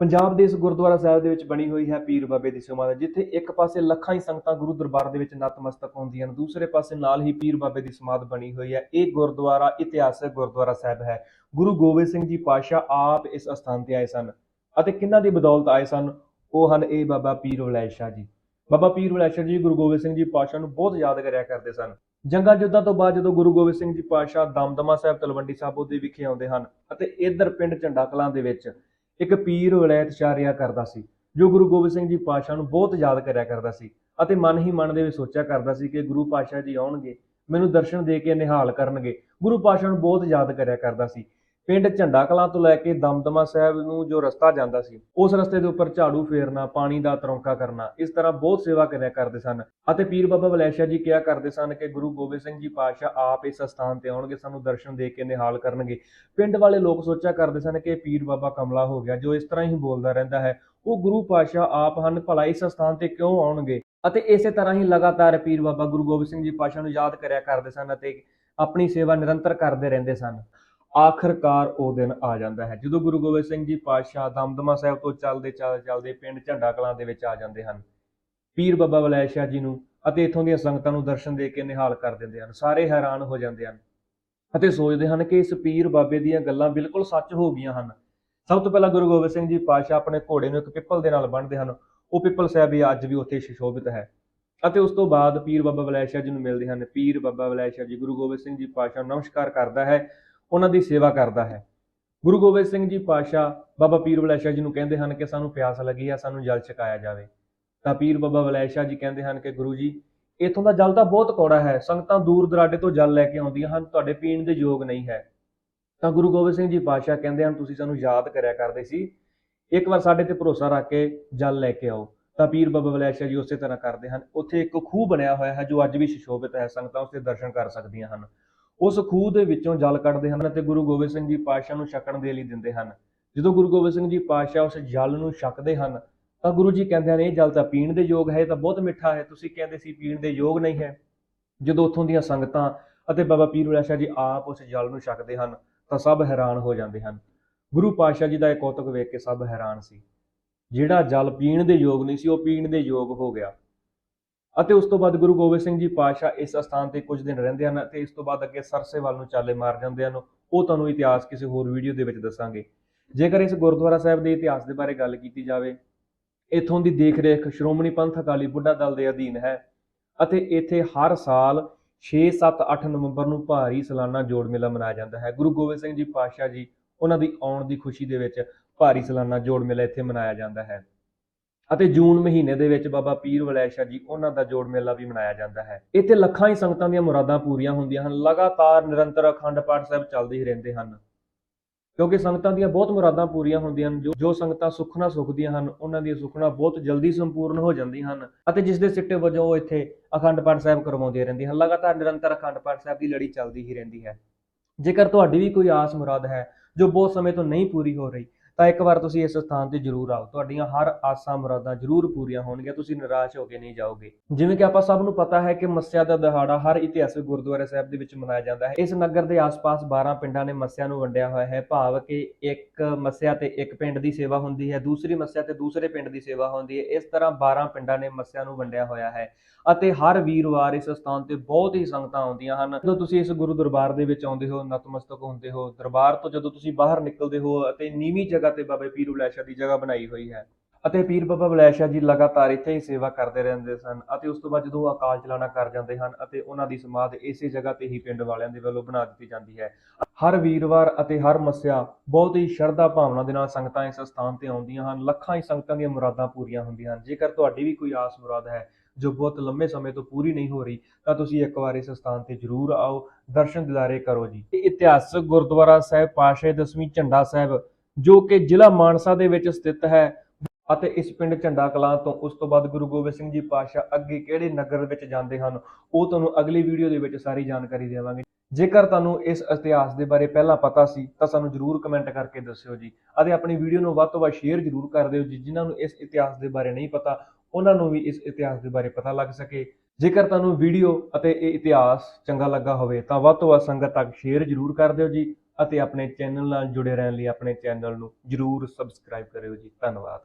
ਪੰਜਾਬ ਦੇ ਇਸ ਗੁਰਦੁਆਰਾ ਸਾਹਿਬ ਦੇ ਵਿੱਚ ਬਣੀ ਹੋਈ ਹੈ ਪੀਰ ਬਾਬੇ ਦੀ ਸਮਾਧ ਜਿੱਥੇ ਇੱਕ ਪਾਸੇ ਲੱਖਾਂ ਹੀ ਸੰਗਤਾਂ ਗੁਰੂ ਦਰਬਾਰ ਦੇ ਵਿੱਚ ਨਤਮਸਤਕ ਹੁੰਦੀਆਂ ਹਨ ਦੂਸਰੇ ਪਾਸੇ ਨਾਲ ਹੀ ਪੀਰ ਬਾਬੇ ਦੀ ਸਮਾਧ ਬਣੀ ਹੋਈ ਹੈ। ਇਹ ਗੁਰਦੁਆਰਾ ਇਤਿਹਾਸਕ ਗੁਰਦੁਆਰਾ ਸਾਹਿਬ ਹੈ। ਗੁਰੂ ਗੋਬਿੰਦ ਸਿੰਘ ਜੀ ਪਾਤਸ਼ਾਹ ਆਪ ਇਸ ਅਸਥਾਨ ਤੇ ਆਏ ਸਨ ਅਤੇ ਕਿਹਨਾਂ ਦੀ ਬਦੌਲਤ ਆਏ ਸਨ? ਉਹ ਹਨ ਇਹ ਬਾਬਾ ਪੀਰ ਵਲੈਤ ਸ਼ਾਹ ਜੀ। ਬਾਬਾ ਪੀਰ ਵਲੈਤ ਸ਼ਾਹ ਜੀ ਗੁਰੂ ਗੋਬਿੰਦ ਸਿੰਘ ਜੀ ਪਾਤਸ਼ਾਹ ਨੂੰ ਬਹੁਤ ਯਾਦ ਕਰਿਆ ਕਰਦੇ ਸਨ। ਜੰਗਾਂ ਯੁੱਧਾਂ ਤੋਂ ਬਾਅਦ ਜਦੋਂ ਗੁਰੂ ਗੋਬਿੰਦ ਸਿੰਘ ਜੀ ਪਾਤਸ਼ਾਹ ਦਮਦਮਾ ਸਾਹਿਬ ਤਲਵੰਡੀ ਸਾਬੋ ਦੇ ਵਿਖੇ ਆਉਂਦੇ ਹਨ ਅਤੇ ਇਧਰ ਪਿੰਡ ਝੰਡਾ ਕਲਾਂ ਦੇ ਵਿੱਚ ਇੱਕ ਪੀਰ ਵਲੈਤ ਚਾਰਿਆ ਕਰਦਾ ਸੀ, ਜੋ ਗੁਰੂ ਗੋਬਿੰਦ ਸਿੰਘ ਜੀ ਪਾਤਸ਼ਾਹ ਨੂੰ ਬਹੁਤ ਯਾਦ ਕਰਿਆ ਕਰਦਾ ਸੀ ਅਤੇ ਮਨ ਹੀ ਮਨ ਦੇ ਵਿੱਚ ਸੋਚਿਆ ਕਰਦਾ ਸੀ ਕਿ ਗੁਰੂ ਪਾਤਸ਼ਾਹ ਜੀ ਆਉਣਗੇ, ਮੈਨੂੰ ਦਰਸ਼ਨ ਦੇ ਕੇ ਨਿਹਾਲ ਕਰਨਗੇ। ਗੁਰੂ ਪਾਤਸ਼ਾਹ ਨੂੰ ਬਹੁਤ ਯਾਦ ਕਰਿਆ ਕਰਦਾ ਸੀ। ਪਿੰਡ ਝੰਡਾ ਕਲਾਂ ਤੋਂ ਲੈ ਕੇ ਦਮਦਮਾ ਸਾਹਿਬ ਨੂੰ ਜੋ ਰਸਤਾ ਜਾਂਦਾ ਸੀ, ਉਸ ਰਸਤੇ ਦੇ ਉੱਪਰ ਝਾੜੂ ਫੇਰਨਾ, ਪਾਣੀ ਦਾ ਤਰੌਂਕਾ ਕਰਨਾ, ਇਸ ਤਰ੍ਹਾਂ ਬਹੁਤ ਸੇਵਾ ਕਰਿਆ ਕਰਦੇ ਸਨ। ਅਤੇ ਪੀਰ ਬਾਬਾ ਬਲੈਸ਼ਾ ਜੀ ਕਿਹਾ ਕਰਦੇ ਸਨ ਕਿ ਗੁਰੂ ਗੋਬਿੰਦ ਸਿੰਘ ਜੀ ਪਾਤਸ਼ਾਹ ਆਪ ਇਸ ਸਥਾਨ ਤੇ ਆਉਣਗੇ, ਸਾਨੂੰ ਦਰਸ਼ਨ ਦੇ ਕੇ ਨਿਹਾਲ ਕਰਨਗੇ। ਪਿੰਡ ਵਾਲੇ ਲੋਕ ਸੋਚਿਆ ਕਰਦੇ ਸਨ ਕਿ ਪੀਰ ਬਾਬਾ ਕਮਲਾ ਹੋ ਗਿਆ, ਜੋ ਇਸ ਤਰ੍ਹਾਂ ਹੀ ਬੋਲਦਾ ਰਹਿੰਦਾ ਹੈ, ਉਹ ਗੁਰੂ ਪਾਤਸ਼ਾਹ ਆਪ ਹਨ, ਭਲਾ ਇਸ ਸਥਾਨ ਤੇ ਕਿਉਂ ਆਉਣਗੇ? ਅਤੇ ਇਸੇ ਤਰ੍ਹਾਂ ਹੀ ਲਗਾਤਾਰ ਪੀਰ ਬਾਬਾ ਗੁਰੂ ਗੋਬਿੰਦ ਸਿੰਘ ਜੀ ਪਾਤਸ਼ਾਹ ਨੂੰ ਯਾਦ ਕਰਿਆ ਕਰਦੇ ਸਨ ਅਤੇ ਆਪਣੀ ਸੇਵਾ ਨਿਰੰਤਰ ਕਰਦੇ ਰਹਿੰਦੇ ਸਨ। ਆਖਰਕਾਰ ਉਹ ਦਿਨ ਆ ਜਾਂਦਾ ਹੈ। ਜਦੋਂ ਗੁਰੂ ਗੋਬਿੰਦ ਸਿੰਘ ਜੀ ਪਾਤਸ਼ਾਹ ਦਮਦਮਾ ਸਾਹਿਬ ਤੋਂ ਚੱਲਦੇ ਚੱਲਦੇ ਚੱਲਦੇ ਪਿੰਡ ਝੰਡਾ ਕਲਾਂ ਦੇ ਵਿੱਚ ਆ ਜਾਂਦੇ ਹਨ। ਪੀਰ ਬਾਬਾ ਵਲੈਤ ਸ਼ਾਹ ਜੀ ਨੂੰ ਅਤੇ ਇਥੋਂ ਦੀਆਂ ਸੰਗਤਾਂ ਨੂੰ ਦਰਸ਼ਨ ਦੇ ਕੇ ਨਿਹਾਲ ਕਰ ਦਿੰਦੇ ਹਨ। ਸਾਰੇ ਹੈਰਾਨ ਹੋ ਜਾਂਦੇ ਹਨ ਅਤੇ ਸੋਚਦੇ ਹਨ ਕਿ ਇਸ ਪੀਰ ਬਾਬੇ ਦੀਆਂ ਗੱਲਾਂ ਬਿਲਕੁਲ ਸੱਚ ਹੋ ਗਈਆਂ ਹਨ। ਸਭ ਤੋਂ ਪਹਿਲਾਂ ਗੁਰੂ ਗੋਬਿੰਦ ਸਿੰਘ ਜੀ ਪਾਤਸ਼ਾਹ ਆਪਣੇ ਘੋੜੇ ਨੂੰ ਇੱਕ ਪਿੱਪਲ ਦੇ ਨਾਲ ਬੰਨ੍ਹਦੇ ਹਨ। ਉਹ ਪਿੱਪਲ ਸਾਹਿਬ ਹੀ ਅੱਜ ਵੀ ਉੱਥੇ ਸ਼ਿਸ਼ੋਭਿਤ ਹੈ ਅਤੇ ਉਸ ਤੋਂ ਬਾਅਦ ਪੀਰ ਬਾਬਾ ਵਲੈਤ ਸ਼ਾਹ ਜੀ ਨੂੰ ਮਿਲਦੇ ਹਨ। ਪੀਰ ਬਾਬਾ ਵਲੈਤ ਸ਼ਾਹ ਜੀ ਗੁਰੂ ਗੋਬਿੰਦ ਸਿੰਘ ਜੀ ਪਾਤਸ਼ਾਹ ਨੂੰ ਨਮਸਕਾਰ ਕਰਦਾ ਹੈ ਉਹਨਾਂ ਦੀ ਸੇਵਾ ਕਰਦਾ ਹੈ। ਗੁਰੂ ਗੋਬਿੰਦ ਸਿੰਘ ਜੀ ਪਾਤਸ਼ਾਹ ਬਾਬਾ ਪੀਰ ਵਲੈਤ ਜੀ ਨੂੰ ਕਹਿੰਦੇ ਹਨ ਕਿ ਸਾਨੂੰ ਪਿਆਸ ਲੱਗੀ ਹੈ ਸਾਨੂੰ ਜਲ ਛਕਾਇਆ ਜਾਵੇ। ਤਾਂ ਪੀਰ ਬਾਬਾ ਵਲੈਤ ਜੀ ਕਹਿੰਦੇ ਹਨ ਕਿ ਗੁਰੂ ਜੀ, ਇਥੋਂ ਦਾ ਜਲ ਤਾਂ ਬਹੁਤ ਕੌੜਾ ਹੈ, ਸੰਗਤਾਂ ਦੂਰ ਦਰਾਡੇ ਤੋਂ ਜਲ ਲੈ ਕੇ ਆਉਂਦੀਆਂ ਹਨ, ਤੁਹਾਡੇ ਪੀਣ ਦੇ ਯੋਗ ਨਹੀਂ ਹੈ। ਤਾਂ ਗੁਰੂ ਗੋਬਿੰਦ ਸਿੰਘ ਜੀ ਪਾਤਸ਼ਾਹ ਕਹਿੰਦੇ ਹਨ, ਤੁਸੀਂ ਸਾਨੂੰ ਯਾਦ ਕਰਿਆ ਕਰਦੇ ਸੀ, ਇੱਕ ਵਾਰ ਸਾਡੇ ਤੇ ਭਰੋਸਾ ਰੱਖ ਕੇ ਜਲ ਲੈ ਕੇ ਆਓ। ਤਾਂ ਪੀਰ ਬਾਬਾ ਵਲੈਤ ਸ਼ਾਹ ਜੀ ਉਸੇ ਤਰ੍ਹਾਂ ਕਰਦੇ ਹਨ, ਉੱਥੇ ਇੱਕ ਖੂਹ ਬਣਿਆ ਹੋਇਆ ਹੈ, ਜੋ ਅੱਜ ਵੀ ਸ਼ਿਸ਼ੋਭਿਤ ਹੈ, ਸੰਗਤਾਂ ਉਸਦੇ ਦਰਸ਼ਨ ਕਰ ਸਕਦੀਆਂ ਹਨ। ਉਸ ਖੂਹ ਦੇ ਵਿੱਚੋਂ ਜਲ ਕੱਢਦੇ ਹਨ ਅਤੇ ਗੁਰੂ ਗੋਬਿੰਦ ਸਿੰਘ ਜੀ ਪਾਤਸ਼ਾਹ ਨੂੰ ਛਕਣ ਦੇ ਲਈ ਦਿੰਦੇ ਹਨ। ਜਦੋਂ ਗੁਰੂ ਗੋਬਿੰਦ ਸਿੰਘ ਜੀ ਪਾਤਸ਼ਾਹ ਉਸ ਜਲ ਨੂੰ ਛਕਦੇ ਹਨ, ਤਾਂ ਗੁਰੂ ਜੀ ਕਹਿੰਦੇ ਹਨ, ਇਹ ਜਲ ਤਾਂ ਪੀਣ ਦੇ ਯੋਗ ਹੈ, ਇਹ ਤਾਂ ਬਹੁਤ ਮਿੱਠਾ ਹੈ। ਤੁਸੀਂ ਕਹਿੰਦੇ ਸੀ ਪੀਣ ਦੇ ਯੋਗ ਨਹੀਂ ਹੈ। ਜਦੋਂ ਉੱਥੋਂ ਦੀਆਂ ਸੰਗਤਾਂ ਅਤੇ ਬਾਬਾ ਪੀਰ ਵਲੈਤ ਸ਼ਾਹ ਜੀ ਆਪ ਉਸ ਜਲ ਨੂੰ ਛਕਦੇ ਹਨ, ਤਾਂ ਸਭ ਹੈਰਾਨ ਹੋ ਜਾਂਦੇ ਹਨ। ਗੁਰੂ ਪਾਤਸ਼ਾਹ ਜੀ ਦਾ ਇਹ ਕੌਤਕ ਵੇਖ ਕੇ ਸਭ ਹੈਰਾਨ ਸੀ। ਜਿਹੜਾ ਜਲ ਪੀਣ ਦੇ ਯੋਗ ਨਹੀਂ ਸੀ, ਉਹ ਪੀਣ ਦੇ ਯੋਗ ਹੋ ਗਿਆ। ਅਤੇ ਉਸ ਤੋਂ ਬਾਅਦ ਗੁਰੂ ਗੋਬਿੰਦ ਸਿੰਘ ਜੀ ਪਾਤਸ਼ਾਹ ਇਸ ਅਸਥਾਨ ਤੇ ਕੁਝ ਦਿਨ ਰਹਿੰਦੇ ਹਨ ਅਤੇ ਇਸ ਤੋਂ ਬਾਅਦ ਅੱਗੇ ਸਰਸੇ ਵੱਲ ਨੂੰ ਚਾਲੇ ਮਾਰ ਜਾਂਦੇ ਹਨ। ਉਹ ਤੁਹਾਨੂੰ ਇਤਿਹਾਸ ਕਿਸੇ ਹੋਰ ਵੀਡੀਓ ਦੇ ਵਿੱਚ ਦੱਸਾਂਗੇ। ਜੇਕਰ ਇਸ ਗੁਰਦੁਆਰਾ ਸਾਹਿਬ ਦੇ ਇਤਿਹਾਸ ਦੇ ਬਾਰੇ ਗੱਲ ਕੀਤੀ ਜਾਵੇ, ਇੱਥੋਂ ਦੀ ਦੇਖ-ਰੇਖ ਸ਼੍ਰੋਮਣੀ ਪੰਥ ਅਕਾਲੀ ਬੁੱਢਾ ਦਲ ਦੇ ਅਧੀਨ ਹੈ ਅਤੇ ਇੱਥੇ ਹਰ ਸਾਲ 6 7 8 ਨਵੰਬਰ ਨੂੰ ਭਾਰੀ ਸਾਲਾਨਾ ਜੋੜ ਮੇਲਾ ਮਨਾਇਆ ਜਾਂਦਾ ਹੈ। ਗੁਰੂ ਗੋਬਿੰਦ ਸਿੰਘ ਜੀ ਪਾਤਸ਼ਾਹ ਜੀ, ਉਹਨਾਂ ਦੀ ਆਉਣ ਦੀ ਖੁਸ਼ੀ ਦੇ ਵਿੱਚ ਭਾਰੀ ਸਾਲਾਨਾ ਜੋੜ ਮੇਲਾ ਇੱਥੇ ਮਨਾਇਆ ਜਾਂਦਾ ਹੈ। ਅਤੇ ਜੂਨ ਮਹੀਨੇ ਦੇ ਵਿੱਚ ਬਾਬਾ ਪੀਰ ਵਲੈਤ ਜੀ ਉਹਨਾਂ ਦਾ ਜੋੜ ਮੇਲਾ ਵੀ ਮਨਾਇਆ ਜਾਂਦਾ ਹੈ। ਇੱਥੇ ਲੱਖਾਂ ਹੀ ਸੰਗਤਾਂ ਦੀਆਂ ਮੁਰਾਦਾਂ ਪੂਰੀਆਂ ਹੁੰਦੀਆਂ ਹਨ। ਲਗਾਤਾਰ ਨਿਰੰਤਰ ਅਖੰਡ ਪਾਠ ਸਾਹਿਬ ਚੱਲਦੇ ਹੀ ਰਹਿੰਦੇ ਹਨ। ਕਿਉਂਕਿ ਸੰਗਤਾਂ ਦੀਆਂ ਬਹੁਤ ਮੁਰਾਦਾਂ ਪੂਰੀਆਂ ਹੁੰਦੀਆਂ ਹਨ। ਜੋ ਸੰਗਤਾਂ ਸੁਖਣਾ ਸੁਖਦੀਆਂ ਹਨ, ਉਹਨਾਂ ਦੀਆਂ ਸੁਖਣਾ ਬਹੁਤ ਜਲਦੀ ਸੰਪੂਰਨ ਹੋ ਜਾਂਦੀਆਂ ਹਨ ਅਤੇ ਜਿਸ ਦੇ ਸਿੱਟੇ ਵਜੋਂ ਉਹ ਇੱਥੇ ਅਖੰਡ ਪਾਠ ਸਾਹਿਬ ਕਰਵਾਉਂਦੀਆਂ ਰਹਿੰਦੀਆਂ ਹਨ। ਲਗਾਤਾਰ ਨਿਰੰਤਰ ਅਖੰਡ ਪਾਠ ਸਾਹਿਬ ਦੀ ਲੜੀ ਚੱਲਦੀ ਹੀ ਰਹਿੰਦੀ ਹੈ। ਜੇਕਰ ਤੁਹਾਡੀ ਵੀ ਕੋਈ ਆਸ ਮੁਰਾਦ ਹੈ ਜੋ ਬਹੁਤ ਸਮੇਂ ਤੋਂ ਨਹੀਂ ਪੂਰੀ ਹੋ ਰਹੀ ਤਾਂ ਇੱਕ ਵਾਰ ਤੁਸੀਂ ਇਸ ਸਥਾਨ ਤੇ ਜ਼ਰੂਰ ਆਓ। ਤੁਹਾਡੀਆਂ ਹਰ ਆਸਾਂ ਮੁਰਾਦਾਂ ਜ਼ਰੂਰ ਪੂਰੀਆਂ ਹੋਣਗੀਆਂ, ਤੁਸੀਂ ਨਿਰਾਸ਼ ਹੋ ਕੇ ਨਹੀਂ ਜਾਓਗੇ। ਜਿਵੇਂ ਕਿ ਆਪਾਂ ਸਭ ਨੂੰ ਪਤਾ ਹੈ ਕਿ ਮੱਸਿਆ ਦਾ ਦਿਹਾੜਾ ਹਰ ਇਤਿਹਾਸਕ ਗੁਰਦੁਆਰਾ ਸਾਹਿਬ ਦੇ ਵਿੱਚ ਮਨਾਇਆ ਜਾਂਦਾ ਹੈ। ਇਸ ਨਗਰ ਦੇ ਆਸ-ਪਾਸ 12 ਪਿੰਡਾਂ ਨੇ ਮੱਸਿਆ ਨੂੰ ਵੰਡਿਆ ਹੋਇਆ ਹੈ। ਭਾਵ ਕਿ ਇੱਕ ਮੱਸਿਆ ਤੇ ਇੱਕ ਪਿੰਡ ਦੀ ਸੇਵਾ ਹੁੰਦੀ ਹੈ, ਦੂਸਰੀ ਮੱਸਿਆ ਤੇ ਦੂਸਰੇ ਪਿੰਡ ਦੀ ਸੇਵਾ ਹੁੰਦੀ ਹੈ। ਇਸ ਤਰ੍ਹਾਂ 12 ਪਿੰਡਾਂ ਨੇ ਮੱਸਿਆ ਨੂੰ ਵੰਡਿਆ ਹੋਇਆ ਹੈ ਅਤੇ ਹਰ ਵੀਰਵਾਰ ਇਸ ਸਥਾਨ ਤੇ ਬਹੁਤ ਹੀ ਸੰਗਤਾਂ ਆਉਂਦੀਆਂ ਹਨ। ਜਦੋਂ ਤੁਸੀਂ ਇਸ ਗੁਰੂ ਦਰਬਾਰ ਦੇ ਵਿੱਚ ਆਉਂਦੇ ਹੋ, ਨਤਮਸਤਕ ਹੁੰਦੇ ਹੋ, ਦਰਬਾਰ ਤੋਂ ਜਦੋਂ ਤੁਸੀਂ ਬਾਹਰ ਨਿਕਲਦੇ ਹੋ ਅਤੇ ਨੀਵੀਂ ਜਗ੍ਹਾ ਤੇ ਬਾਬਾ ਪੀਰ ਵਲੈਤ ਸ਼ਾਹ ਦੀ ਜਗ੍ਹਾ ਬਣਾਈ ਹੋਈ ਹੈ। ਅਤੇ ਪੀਰ ਬਾਬਾ ਵਲੈਤ ਸ਼ਾਹ ਜੀ ਲਗਾਤਾਰ ਇੱਥੇ ਹੀ ਸੇਵਾ ਕਰਦੇ ਰਹਿੰਦੇ ਸਨ ਅਤੇ ਉਸ ਤੋਂ ਬਾਅਦ ਜਦੋਂ ਅਕਾਲ ਚਲਾਣਾ ਕਰ ਜਾਂਦੇ ਹਨ ਅਤੇ ਉਹਨਾਂ ਦੀ ਸਮਾਧ ਇਸੇ ਜਗ੍ਹਾ ਤੇ ਹੀ ਪਿੰਡ ਵਾਲਿਆਂ ਦੇ ਵੱਲੋਂ ਬਣਾ ਦਿੱਤੀ ਜਾਂਦੀ ਹੈ। ਹਰ ਵੀਰਵਾਰ ਅਤੇ ਹਰ ਮੱਸਿਆ ਬਹੁਤ ਹੀ ਸ਼ਰਧਾ ਭਾਵਨਾ ਦੇ ਨਾਲ ਸੰਗਤਾਂ ਇਸ ਸਥਾਨ ਤੇ ਆਉਂਦੀਆਂ ਹਨ। ਲੱਖਾਂ ਹੀ ਸੰਗਤਾਂ ਦੀਆਂ ਮੁਰਾਦਾਂ ਪੂਰੀਆਂ ਹੁੰਦੀਆਂ ਹਨ। ਜੇਕਰ ਤੁਹਾਡੀ ਵੀ ਕੋਈ ਆਸ ਮੁਰਾਦ ਹੈ ਜੋ ਬਹੁਤ ਲੰਮੇ ਸਮੇਂ ਤੋਂ ਪੂਰੀ ਨਹੀਂ ਹੋ ਰਹੀ, ਤਾਂ ਤੁਸੀਂ ਇੱਕ ਵਾਰ ਇਸ ਸਥਾਨ ਤੇ ਜ਼ਰੂਰ ਆਓ। ਦਰਸ਼ਨ ਦਿਦਾਰੇ ਕਰੋ ਜੀ। ਇਹ ਇਤਿਹਾਸਕ ਗੁਰਦੁਆਰਾ ਸਾਹਿਬ ਪਾਸ਼ੇ ਦਸਵੀਂ ਝੰਡਾ ਸਾਹਿਬ ਜੋ ਕਿ ਜ਼ਿਲ੍ਹਾ ਮਾਨਸਾ ਦੇ ਵਿੱਚ ਸਥਿਤ ਹੈ ਅਤੇ ਇਸ ਪਿੰਡ ਝੰਡਾ ਕਲਾਂ ਤੋਂ ਉਸ ਤੋਂ ਬਾਅਦ ਗੁਰੂ ਗੋਬਿੰਦ ਸਿੰਘ ਜੀ ਪਾਤਸ਼ਾਹ ਅੱਗੇ ਕਿਹੜੇ ਨਗਰ ਵਿੱਚ ਜਾਂਦੇ ਹਨ, ਉਹ ਤੁਹਾਨੂੰ ਅਗਲੀ ਵੀਡੀਓ ਦੇ ਵਿੱਚ ਸਾਰੀ ਜਾਣਕਾਰੀ ਦੇਵਾਂਗੇ। ਜੇਕਰ ਤੁਹਾਨੂੰ ਇਸ ਇਤਿਹਾਸ ਦੇ ਬਾਰੇ ਪਹਿਲਾਂ ਪਤਾ ਸੀ, ਤਾਂ ਸਾਨੂੰ ਜਰੂਰ ਕਮੈਂਟ ਕਰਕੇ ਦੱਸਿਓ ਜੀ ਅਤੇ ਆਪਣੀ ਵੀਡੀਓ ਨੂੰ ਵੱਧ ਤੋਂ ਵੱਧ ਸ਼ੇਅਰ ਜਰੂਰ ਕਰ ਦਿਓ ਜੀ, ਜਿਨ੍ਹਾਂ ਨੂੰ ਇਸ ਇਤਿਹਾਸ ਦੇ ਬਾਰੇ ਨਹੀਂ ਪਤਾ, ਉਹਨਾਂ ਨੂੰ ਵੀ ਇਸ ਇਤਿਹਾਸ ਦੇ ਬਾਰੇ ਪਤਾ ਲੱਗ ਸਕੇ। ਜੇਕਰ ਤੁਹਾਨੂੰ ਵੀਡੀਓ ਅਤੇ ਇਹ ਇਤਿਹਾਸ ਚੰਗਾ ਲੱਗਾ ਹੋਵੇ, ਤਾਂ ਵੱਧ ਤੋਂ ਵੱਧ ਸੰਗਤ ਤੱਕ ਸ਼ੇਅਰ ਜਰੂਰ ਕਰ ਦਿਓ ਜੀ ਅਤੇ ਆਪਣੇ ਚੈਨਲ ਨਾਲ ਜੁੜੇ ਰਹਿਣ ਲਈ ਆਪਣੇ ਚੈਨਲ ਨੂੰ ਜਰੂਰ ਸਬਸਕ੍ਰਾਈਬ ਕਰਿਓ ਜੀ। ਧੰਨਵਾਦ।